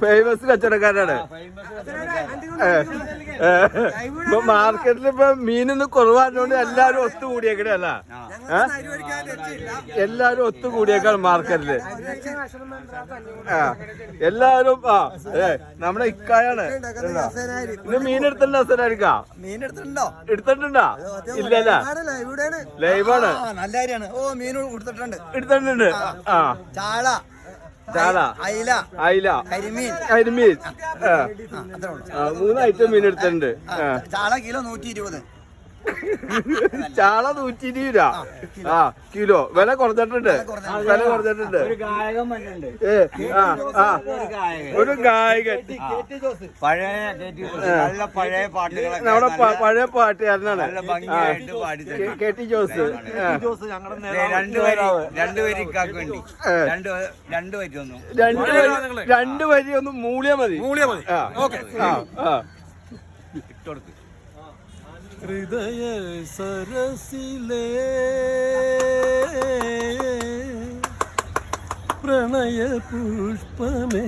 Famous കച്ചവടക്കാരാണ്. ഇപ്പൊ മാർക്കറ്റിൽ ഇപ്പൊ മീനൊന്നും കുറവായതുകൊണ്ട് എല്ലാരും ഒത്തുകൂടിയേക്കണേ അല്ല? എല്ലാരും ഒത്തു കൂടിയേക്കാണ് മാർക്കറ്റിൽ ആ എല്ലാരും ആ ഏ നമ്മുടെ ഇക്കായാണ്. ഇത് മീൻ എടുത്തിട്ടുണ്ടോ സ്ഥലമായിരിക്കാ മീൻ എടുത്തിട്ടുണ്ടോ? എടുത്തിട്ടുണ്ടോ? ഇല്ലല്ല ലൈവാണ് ആ നല്ല കാര്യമാണ്. ഓ മീൻ കൊടുത്തിട്ടുണ്ട് എടുത്തിട്ടുണ്ട്. ആ. ചാള. ചാള അയില. അയില. കരിമീൻ. കരിമീൻ. മൂന്ന് ഐറ്റം മീൻ എടുത്തിട്ടുണ്ട്. ചാല ചാള കിലോ നൂറ്റി ഇരുപത് ചാള നൂറ്റി ഇരുപത് രൂപ. ആ കിലോ. വില കുറഞ്ഞിട്ടുണ്ട്. വില കുറഞ്ഞിട്ടുണ്ട്. ഏ ആ ആ. ഒരു ഗായകൻ. പഴയ നല്ല പഴയ പാട്ടുകളൊക്കെ നമ്മുടെ പഴയ പാട്ടുകാരനാണ്. നല്ല ഭംഗിയായിട്ട് പാടി കെ- ടി ജോസ്. രണ്ടു വരി രണ്ട് വരി ഇക്കാക്ക് വേണ്ടി. രണ്ട് രണ്ട് വരി ഒന്നും. രണ്ട് വരി ഒന്ന് മൂളിയ മതി. മൂളിയ മതി. ആ. ആ ആ. ഹൃദയ സരസിലേ. പ്രണയ പുഷ്പമേ.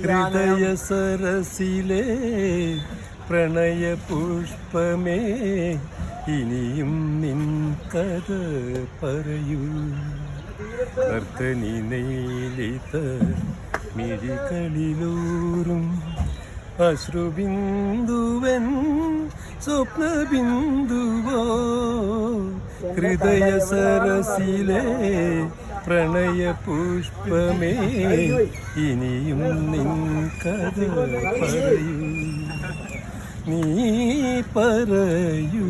ഹൃദയ സരസിലേ പ്രണയ പുഷ്പമേ. ഇനിയും നിൻ കഥ പറയൂ. നർത്തനി നെയ്ലിത മിഴികളിലൂറും അശ്രുബിന്ദുവൻ സ്വപ്നബിന്ദുവോ? ഹൃദയ സരസിലെ പ്രണയ പുഷ്പമേ ഇനിയും നിൻ കഥ പറയൂ. നീ പറയൂ.